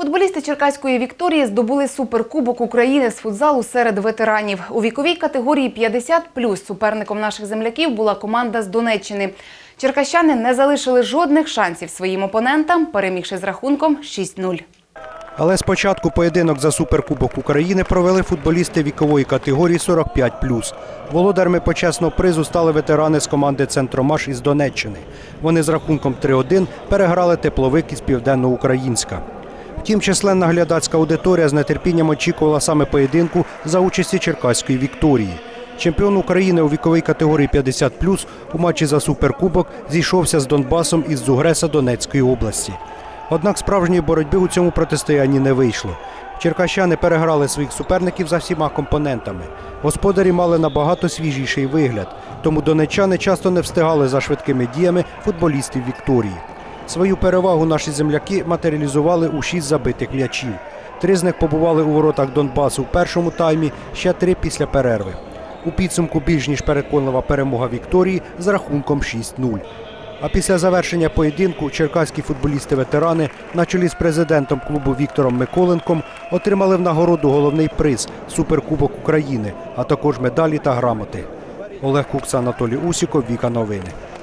Футболісти Черкаської Вікторії здобули суперкубок України з футзалу серед ветеранів. У віковій категорії 50+, суперником наших земляків була команда з Донеччини. Черкащани не залишили жодних шансів своїм опонентам, перемігши з рахунком 6-0. Але спочатку поєдинок за суперкубок України провели футболісти вікової категорії 45+. Володарями почесного призу стали ветерани з команди Центромаш із Донеччини. Вони з рахунком 3-1 переграли тепловик із Південноукраїнська. Втім, численна глядацька аудиторія з нетерпінням очікувала саме поєдинку за участі Черкаської Вікторії. Чемпіон України у віковій категорії 50+, у матчі за суперкубок зійшовся з Донбасом із Зугреса Донецької області. Однак справжньої боротьби у цьому протистоянні не вийшло. Черкащани переграли своїх суперників за всіма компонентами. Господарі мали набагато свіжіший вигляд, тому донеччани часто не встигали за швидкими діями футболістів Вікторії. Свою перевагу наші земляки матеріалізували у шість забитих м'ячів. Три з них побували у воротах Донбасу в першому таймі, ще три після перерви. У підсумку більш ніж переконлива перемога Вікторії з рахунком 6-0. А після завершення поєдинку черкаські футболісти-ветерани на чолі з президентом клубу Віктором Миколенком отримали в нагороду головний приз Суперкубок України, а також медалі та грамоти. Олег Кукса, Анатолій Усіков, Віка Новини.